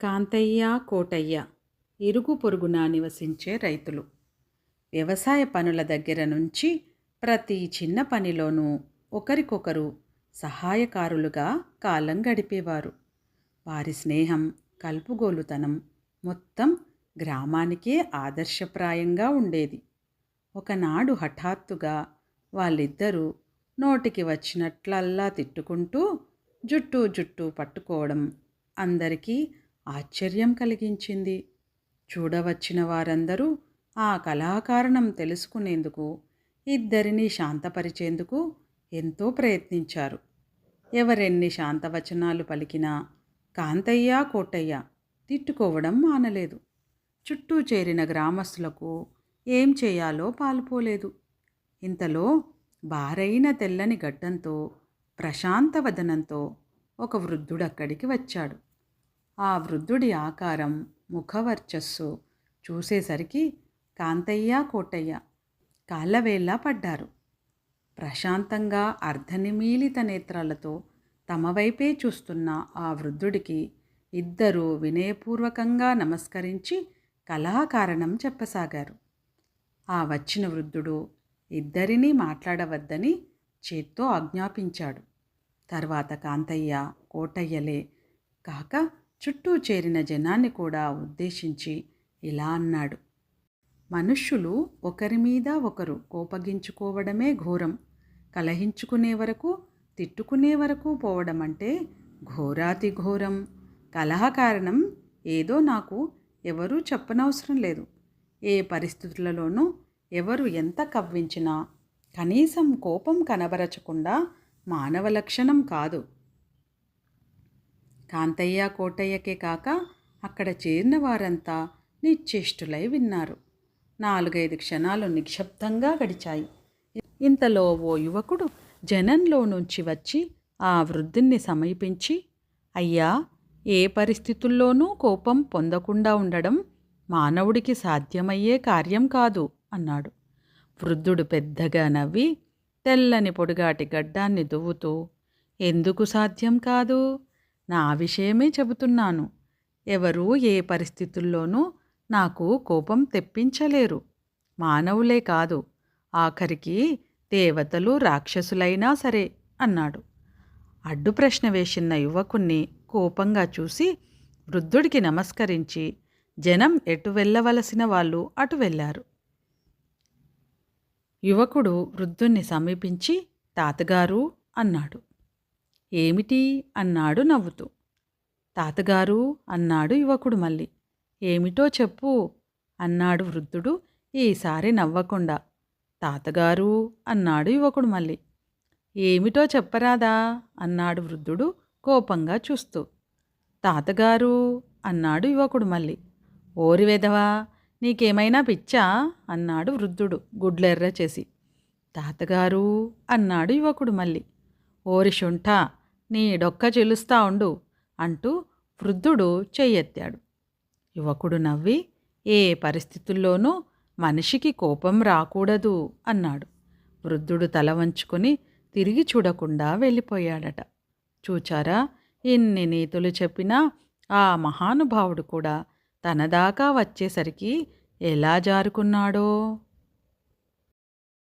కాంతయ్య కోటయ్య ఇరుగు పొరుగున నివసించే రైతులు. వ్యవసాయ పనుల దగ్గర నుంచి ప్రతి చిన్న పనిలోనూ ఒకరికొకరు సహాయకారులుగా కాలం గడిపేవారు. వారి స్నేహం కలుపుగోలుతనం మొత్తం గ్రామానికే ఆదర్శప్రాయంగా ఉండేది. ఒకనాడు హఠాత్తుగా వాళ్ళిద్దరూ నోటికి వచ్చినట్లల్లా తిట్టుకుంటూ జుట్టు జుట్టు పట్టుకోవడం అందరికీ ఆశ్చర్యం కలిగించింది. చూడవచ్చిన వారందరూ ఆ కళాకారణం తెలుసుకునేందుకు ఇద్దరిని శాంతపరిచేందుకు ఎంతో ప్రయత్నించారు. ఎవరెన్ని శాంతవచనాలు పలికినా కాంతయ్య కోటయ్య తిట్టుకోవడం మానలేదు. చుట్టూ చేరిన గ్రామస్తులకు ఏం చేయాలో పాలుపోలేదు. ఇంతలో భారైన తెల్లని గడ్డంతో ప్రశాంతవదనంతో ఒక వృద్ధుడు అక్కడికి వచ్చాడు. ఆ వృద్ధుడి ఆకారం ముఖవర్చస్సు చూసేసరికి కాంతయ్య కోటయ్య కాళ్ళవేళ్ళ పడ్డారు. ప్రశాంతంగా అర్ధనిమీలిత నేత్రాలతో తమ వైపే చూస్తున్న ఆ వృద్ధుడికి ఇద్దరూ వినయపూర్వకంగా నమస్కరించి కళాకారణం చెప్పసాగారు. ఆ వచ్చిన వృద్ధుడు ఇద్దరినీ మాట్లాడవద్దని చేత్తో ఆజ్ఞాపించాడు. తర్వాత కాంతయ్య కోటయ్యలే కాక చుట్టూ చేరిన జనాన్ని కూడా ఉద్దేశించి ఇలా అన్నాడు. మనుష్యులు ఒకరి మీద ఒకరు కోపగించుకోవడమే ఘోరం. కలహించుకునే వరకు తిట్టుకునే వరకు పోవడం అంటే ఘోరాతి ఘోరం. కలహ కారణం ఏదో నాకు ఎవరూ చెప్పనవసరం లేదు. ఏ పరిస్థితులలోనూ ఎవరు ఎంత కవ్వించినా కనీసం కోపం కనబరచకుండా మానవ లక్షణం కాదు. కాంతయ్య కోటయ్యకే కాక అక్కడ చేరిన వారంతా నిశ్చేష్టులై విన్నారు. నాలుగైదు క్షణాలు నిశ్శబ్దంగా గడిచాయి. ఇంతలో ఓ యువకుడు జనంలో నుంచి వచ్చి ఆ వృద్ధుణ్ణి సమీపించి అయ్యా ఏ పరిస్థితుల్లోనూ కోపం పొందకుండా ఉండడం మానవుడికి సాధ్యమయ్యే కార్యం కాదు అన్నాడు. వృద్ధుడు పెద్దగా నవ్వి తెల్లని పొడిగాటి గడ్డాన్ని దువ్వుతూ ఎందుకు సాధ్యం కాదు? నా విషయమే చెబుతున్నాను. ఎవరూ ఏ పరిస్థితుల్లోనూ నాకు కోపం తెప్పించలేరు. మానవులే కాదు. ఆఖరికి దేవతలు రాక్షసులైనా సరే అన్నాడు. అడ్డు ప్రశ్న వేసిన యువకుణ్ణి కోపంగా చూసి వృద్ధుడికి నమస్కరించి జనం ఎటు వెళ్ళవలసిన వాళ్ళు అటు వెళ్ళారు. యువకుడు వృద్ధుణ్ణి సమీపించి తాతగారు అన్నాడు. ఏమిటి అన్నాడు నవ్వుతూ. తాతగారు అన్నాడు యువకుడు మళ్ళీ. ఏమిటో చెప్పు అన్నాడు వృద్ధుడు ఈసారి నవ్వకుండా. తాతగారు అన్నాడు యువకుడు మళ్ళీ. ఏమిటో చెప్పరాదా అన్నాడు వృద్ధుడు కోపంగా చూస్తూ. తాతగారు అన్నాడు యువకుడు మళ్ళీ. ఓరి వెధవా నీకేమైనా పిచ్చా అన్నాడు వృద్ధుడు గుడ్లెర్ర చేసి. తాతగారు అన్నాడు యువకుడు మళ్ళీ. ఓరి శుంఠ నీ డొక్క చెలుస్తా ఉండు అంటూ వృద్ధుడు చెయ్యెత్తాడు. యువకుడు నవ్వి ఏ పరిస్థితుల్లోనూ మనిషికి కోపం రాకూడదు అన్నాడు. వృద్ధుడు తల వంచుకొని తిరిగి చూడకుండా వెళ్ళిపోయాడట. చూచారా? ఎన్ని నీతులు చెప్పినా ఆ మహానుభావుడు కూడా తనదాకా వచ్చేసరికి ఎలా జారుకున్నాడో?